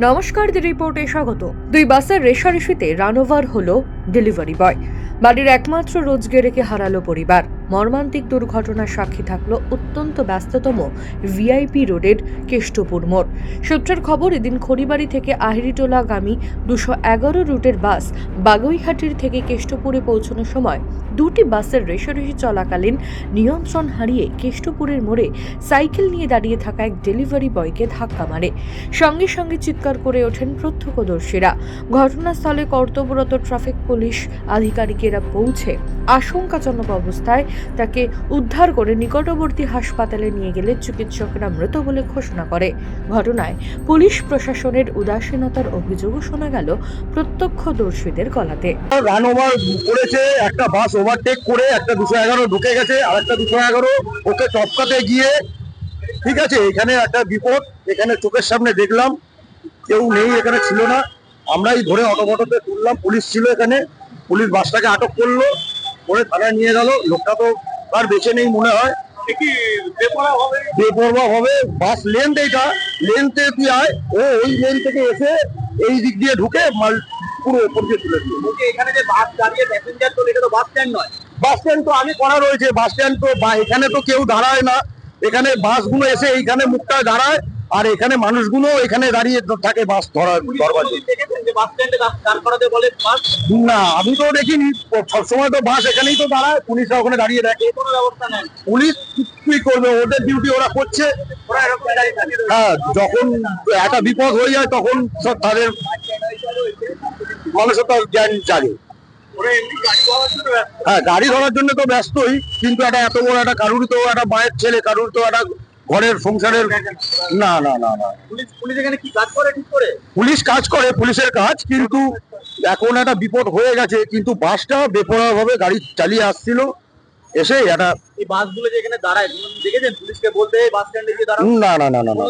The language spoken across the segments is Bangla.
নমস্কার দি রিপোর্টে স্বাগত। দুই বাসের রেশারেশিতে রানওভার হলো ডেলিভারি বয়। বাড়ির একমাত্র রোজগেরেকে হারালো পরিবার। মর্মান্তিক দুর্ঘটনার সাক্ষী থাকল অত্যন্ত ব্যস্ততম ভিআইপি রোডের কেষ্টপুর মোড়। সূত্রের খবর, এদিন খড়িবাড়ি থেকে আহিরিটোলাগামী দুশো এগারো রুটের বাস বাগুইহাটির থেকে কেষ্টপুরে পৌঁছানোর সময় দুটি বাসের রেশারেশি চলাকালীন নিয়ন্ত্রণ হারিয়ে কেষ্টপুরের মোড়ে সাইকেল নিয়ে দাঁড়িয়ে থাকা এক ডেলিভারি বয়কে ধাক্কা মারে। সঙ্গে সঙ্গে চিৎকার করে ওঠেন প্রত্যক্ষদর্শীরা। ঘটনাস্থলে কর্তব্যরত ট্রাফিক পুলিশ আধিকারিকেরা পৌঁছে আশঙ্কাজনক অবস্থায় তাকে উদ্ধার করে নিকটবর্তী হাসপাতালে নিয়ে গেলে চিকিৎসকরা মৃত বলে ঘোষণা করে। ঘটনায় পুলিশ প্রশাসনের উদাসীনতার অভিযোগও শোনা গেল প্রত্যক্ষদর্শীদের গলাতে। রান ওভার করেছে, একটা বাস ওভারটেক করে, একটা দুশো এগারো ঢুকে গেছে আর একটা দুশো এগারো ওকে টপকাতে গিয়ে, ঠিক আছে, এখানে একটা বিপদ, এখানে চোখের সামনে দেখলাম, কেউ নেই, এখানে ছিল না। আমরাই ধরে অটো ফটোতে তুললাম, পুলিশ ছিল এখানে, পুলিশ বাসটাকে আটক করল করে থানায় নিয়ে গেল লোকটা তো আর বেঁচে নেই মনে হয়। বেপরোয়া হবে? বাস লেন্থ এইটা লেন্থে তুই আয় ও ওই লেন থেকে এসে এই দিক দিয়ে ঢুকে মাল পুরো ওপর দিয়ে তুলে এখানে যে বাস দাঁড়িয়ে প্যাসেঞ্জার তো এটা তো বাস স্ট্যান্ড নয়। বাস স্ট্যান্ড তো আমি করা রয়েছে বাস স্ট্যান্ড তো বা- এখানে তো কেউ দাঁড়ায় না। এখানে বাসগুলো এসে এইখানে মুখটা দাঁড়ায় আর এখানে মানুষগুলো এখানে দাঁড়িয়ে থাকে বাস ধরার ধরবার না আমি তো দেখিনি। সবসময় তো বাস এখানেই তো দাঁড়ায় পুলিশরা ওখানে দাঁড়িয়ে দেখে। কোনো ব্যবস্থা নেন পুলিশ কি করবে ওদের ডিউটি ওরা করছে। হ্যাঁ যখন একটা বিপদ হয়ে যায় তখন সব তাদের মানুষের তো জ্ঞান জাগে। হ্যাঁ গাড়ি ধরার জন্য তো ব্যস্তই কিন্তু একটা এত বড় একটা কারুর তো একটা মায়ের ছেলে কারুর তো একটা ঘরের সংসারের না না না না। পুলিশ পুলিশ এখানে কি কাজ করে পুলিশ কাজ করে পুলিশের কাজ কিন্তু এখন একটা বিপদ হয়ে গেছে কিন্তু বাসটা বেপরোয়া ভাবে গাড়ি চালিয়ে আসছিল এসে একটা এই বাসগুলো যে এখানে দাঁড়ায় দেখেছেন? পুলিশকে বলতে বাস স্ট্যান্ডে গিয়ে দাঁড়াও না না না না, না।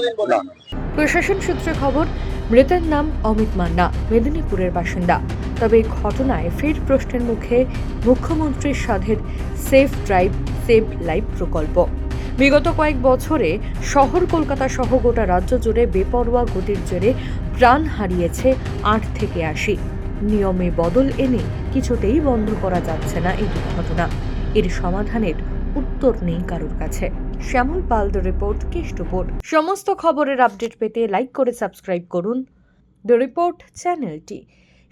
প্রশাসন সূত্রে খবর মৃতের নাম অমিত মান্না মেদিনীপুরের বাসিন্দা। তবে এই ঘটনায় ফের প্রশ্নের মুখে মুখ্যমন্ত্রীর সাধের সেফ ড্রাইভ সেভ লাইফ প্রকল্প। বিগত কয়েক বছরে শহর কলকাতা সহ গোটা রাজ্য জুড়ে বেপরোয়া গতির জেরে প্রাণ হারিয়েছে আট থেকে আশি। নিয়মে বদল এনে কিছুতেই বন্ধ করা যাচ্ছে না এই দুর্ঘটনা। এর সমাধানের উত্তর নেই কারোর কাছে। শ্যামল পাল দ্য রিপোর্ট কেষ্টপুর। সমস্ত খবরের আপডেট পেতে লাইক করে সাবস্ক্রাইব করুন। দ্য রিপোর্ট চ্যানেলটি।